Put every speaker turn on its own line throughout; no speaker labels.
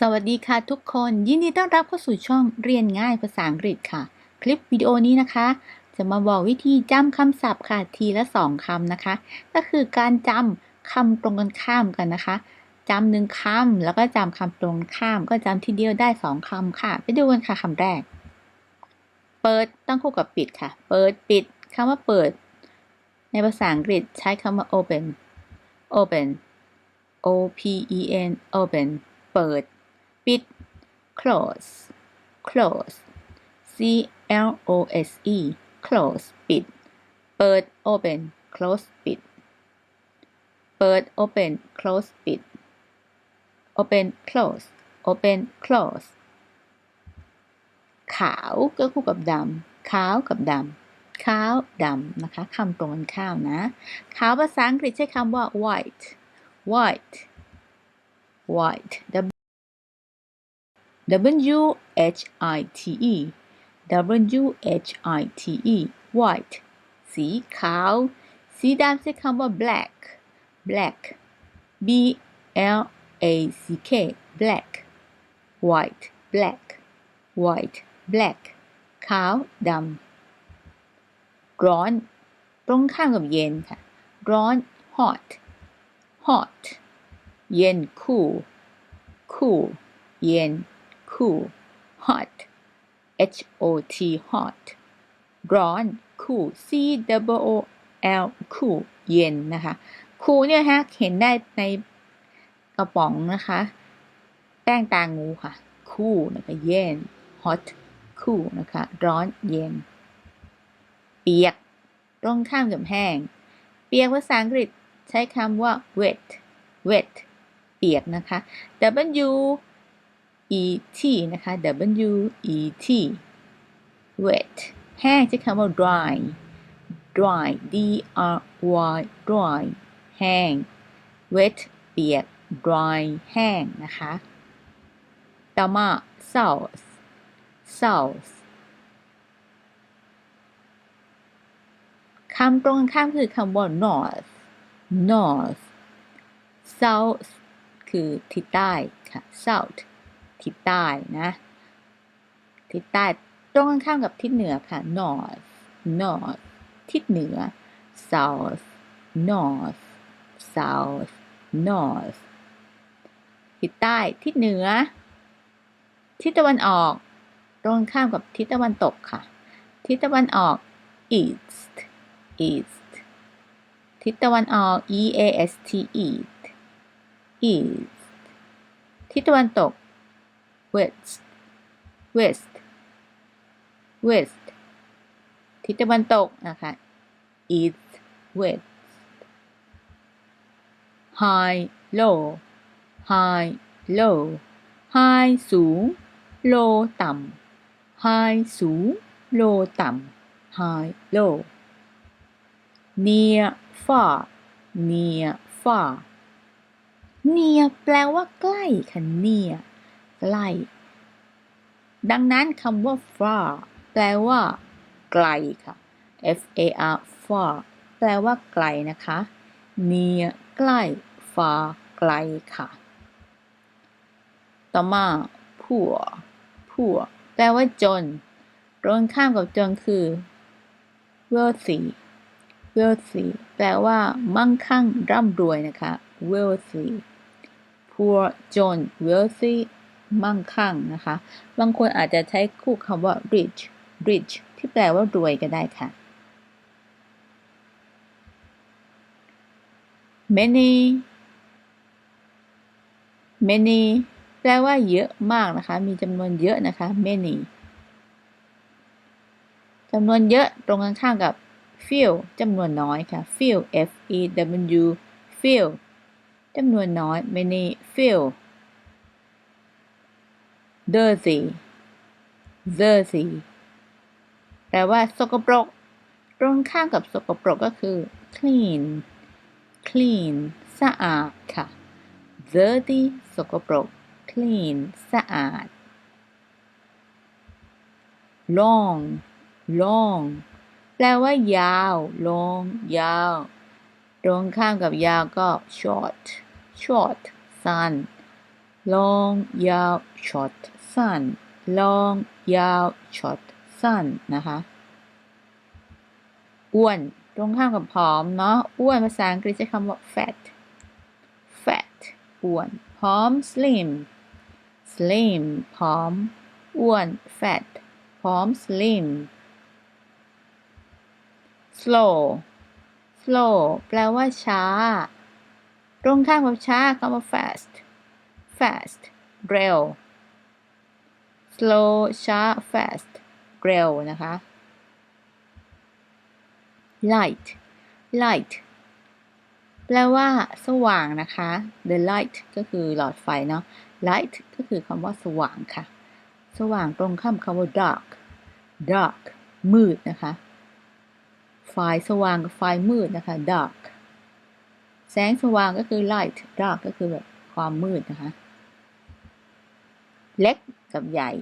สวัสดีค่ะทุกคน ยินดีต้อนรับเข้าสู่ช่องเรียนง่ายภาษาอังกฤษค่ะ คลิปวิดีโอนี้นะคะ จะมาบอกวิธีจำคำศัพท์ค่ะทีละสองคำนะคะ ก็คือการจำคำตรงกันข้ามกันนะคะจำหนึ่งคำแล้วก็จำคำตรงข้าม ก็จำทีเดียวได้สองคำค่ะ ไปดูกันค่ะคำแรก เปิดต้องคู่กับปิดค่ะ เปิดปิดคำว่าเปิด ในภาษาอังกฤษใช้คำว่า open open o p e n open เปิด ปิด close close c l o s e close ปิด เปิด open close ปิด เปิด open close ปิด open close open close ขาวก็คู่กับดำขาวกับดำขาวดำนะคะคำตรงกันข้ามนะ ขาวภาษาอังกฤษใช้คำว่า white white white W H I T E W H I T E white สีขาว สีดำใช้คำว่า black black B L A C K black white black white black ขาวดำร้อน ตรงข้ามกับเย็นค่ะ ร้อน hot hot เย็น cool cool เย็น cool hot h o t hot ร้อน cool c w o l cool เย็นนะคะ cool เนี่ยฮะเห็นได้ในกระป๋องนะคะ แป้งตางูค่ะ cool นะคะเย็น hot cool นะคะ ร้อนเย็น เปียก ตรงข้ามกับแห้ง เปียกภาษาอังกฤษใช้คำว่า wet wet เปียกนะคะ w e t นะคะ w e t wet แห้งใช้คำว่า dry dry d r y dry แห้ง wet เปียก dry แห้งนะคะ ต่อมา south south คำตรงข้ามคือคำว่า north north south คือทิศใต้ค่ะ south ทิศใต้นะ ทิศใต้ตรงข้ามกับทิศเหนือค่ะ north north ทิศเหนือ south north south north ทิศใต้ทิศเหนือ ทิศตะวันออก ตรงข้ามกับทิศตะวันตกค่ะ ทิศตะวันออก east east ทิศตะวันออก e a s t east east ทิศตะวันตก west west west ทิศตะวันตกนะคะ east west high low high low high สูง low ต่ำ high สูง low ต่ำ high low near far near far near แปลว่าใกล้ค่ะ near ใกล้ ดังนั้นคำว่า far แปลว่า ไกลค่ะ f a r far แปลว่าไกลนะคะ near ใกล้ far ไกลค่ะ ต่อมา poor poor แปลว่าจน ตรงข้ามกับจนคือ wealthy wealthy แปลว่า มั่งคั่งร่ำรวยนะคะ wealthy poor จน wealthy มั่งคั่งนะคะ บางคนอาจจะใช้คู่คำว่า rich rich ที่แปลว่ารวยก็ได้ค่ะ many many แปลว่าเยอะมากนะคะ มีจำนวนเยอะนะคะ many จำนวนเยอะตรงกันข้ามกับ few จำนวนน้อยค่ะ few f e w few จำนวนน้อย many few dirty dirty แปลว่าสกปรก ตรงข้ามกับสกปรกก็คือ clean clean สะอาดค่ะ dirty สกปรก clean สะอาด long long แปลว่ายาว long ยาว ตรงข้ามกับยาวก็ short short สั้น long ยาว short สั้น long ยาว short สั้น นะคะ อ้วน ตรงข้ามกับผอม เนาะ อ้วน ภาษาอังกฤษใช้คำว่า fat fat อ้วน ผอม slim slim ผอม อ้วน fat ผอม slim slow slow แปลว่าช้า ตรงข้ามกับช้าคำว่า fast fast เร็ว slow ช้า fast เร็วนะคะ light light แปลว่า สว่างนะคะ the light ก็คือหลอดไฟเนาะ light ก็คือคำว่าสว่างค่ะ สว่างตรงข้ามคำว่า dark dark มืดนะคะ ไฟสว่างกับไฟมืดนะคะ dark แสงสว่างก็คือ light dark ก็คือแบบความมืดนะคะ เล็ก กับใหญ่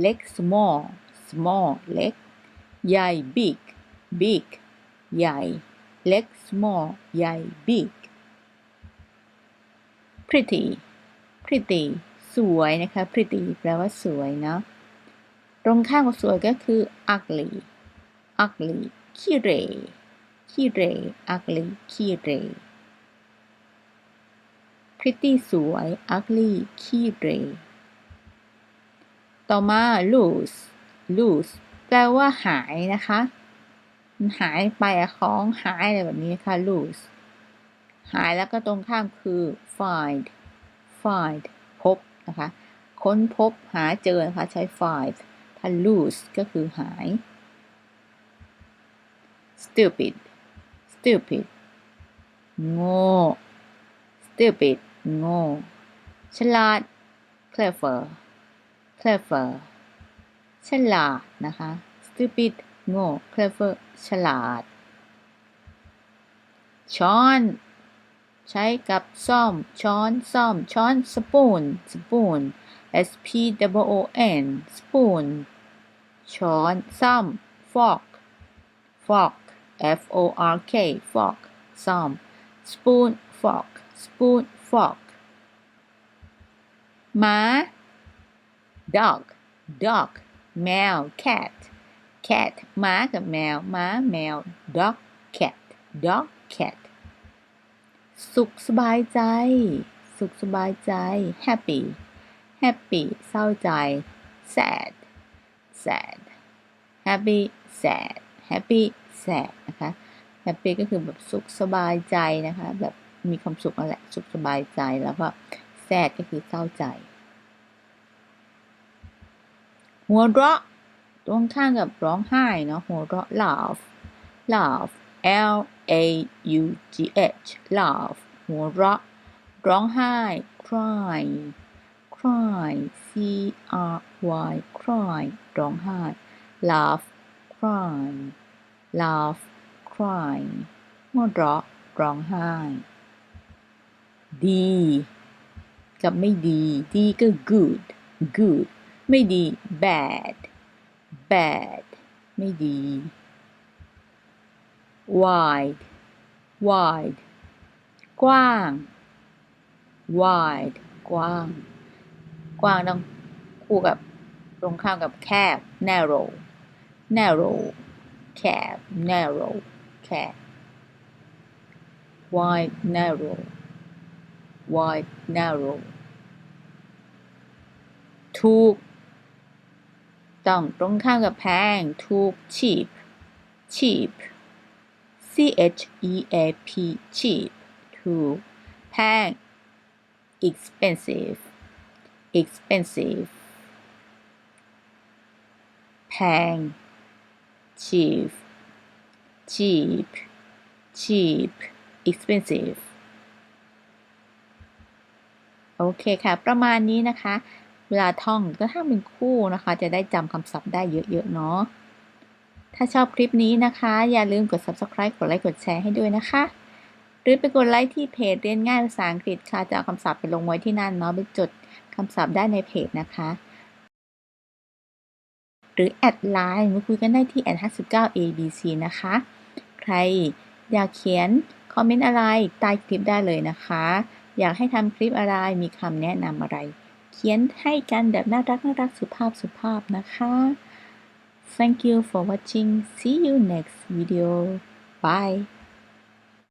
เล็ก small small เล็ก ใหญ่ big big ใหญ่ เล็ก small ใหญ่ big pretty pretty สวยนะคะ pretty แปลว่าสวยเนาะ ตรงข้ามกับสวยก็คือ ugly ugly ขี้เหร่ขี้เหร่ ugly ขี้เหร่ pretty สวย ugly ขี้เหร่ ต่อมา lose lose แปลว่าหายนะคะมันหายไปของหายอะไรแบบนี้ค่ะ loose หายแล้วก็ตรงข้ามคือ find find พบนะคะ ค้นพบหาเจอนะคะใช้ find ถ้า lose ก็คือหาย stupid stupid โง่ stupid โง่ฉลาด clever clever ฉลาดนะคะ stupid โง่ clever ฉลาด ช้อน ใช้กับซ่อม ช้อนซ่อม ช้อน spoon spoon s p o o n spoon ช้อนซ่อม fork fork f o r k fork ซ่อม spoon fork spoon fork หมา dog dog แมว cat cat หมากับแมวหมาแมว dog cat dog cat สุขสบายใจ สุขสบายใจ happy happy เศร้าใจ sad sad happy sad happy sad นะคะ happy ก็คือแบบสุขสบายใจนะคะ แบบมีความสุขนั่นแหละ สุขสบายใจแล้วก็ sad ก็คือเศร้าใจ หัวเราะตรงข้างกับร้องไห้เนาะหัวเราะ laugh laugh L A U G H laugh หัวเราะ ร้องไห้ cry cry C R Y cry ร้องไห้ laugh cry laugh cry หัวเราะ ร้องไห้ ดี กับไม่ดี ดีก็ good good ไม่ดี bad bad ไม่ดี wide wide กว้าง wide กว้าง กว้างต้องคู่กับตรงข้ามกับแคบ narrow narrow แคบ narrow แคบ wide narrow wide narrow ถูก ต้องตรงข้ามกับแพง ถูก cheap cheap C H E A P cheap ถูก แพง expensive expensive แพง cheap cheap cheap expensive โอเคค่ะ ประมาณนี้นะคะ เวลาท่องก็ถ้าเป็นคู่นะคะ จะได้จำคำศัพท์ได้เยอะๆเนาะ ถ้าชอบคลิปนี้นะคะ อย่าลืมกด subscribe กดไลค์ กดแชร์ให้ด้วยนะคะ หรือไปกดไลค์ที่เพจเรียนง่ายภาษาอังกฤษค่ะ จะเอาคำศัพท์ไปลงไว้ที่นั่นเนาะ ไปจดคำศัพท์ได้ในเพจนะคะ หรือแอดไลน์มาคุยกันได้ที่แอด59 abc นะคะ ใครอยากเขียนคอมเมนต์อะไรใต้คลิปได้เลยนะคะ อยากให้ทำคลิปอะไร มีคำแนะนำอะไร ขียนให้กันแบบน่ารักน่ารักสุภาพสุภาพนะคะ Thank you for watching see you next video bye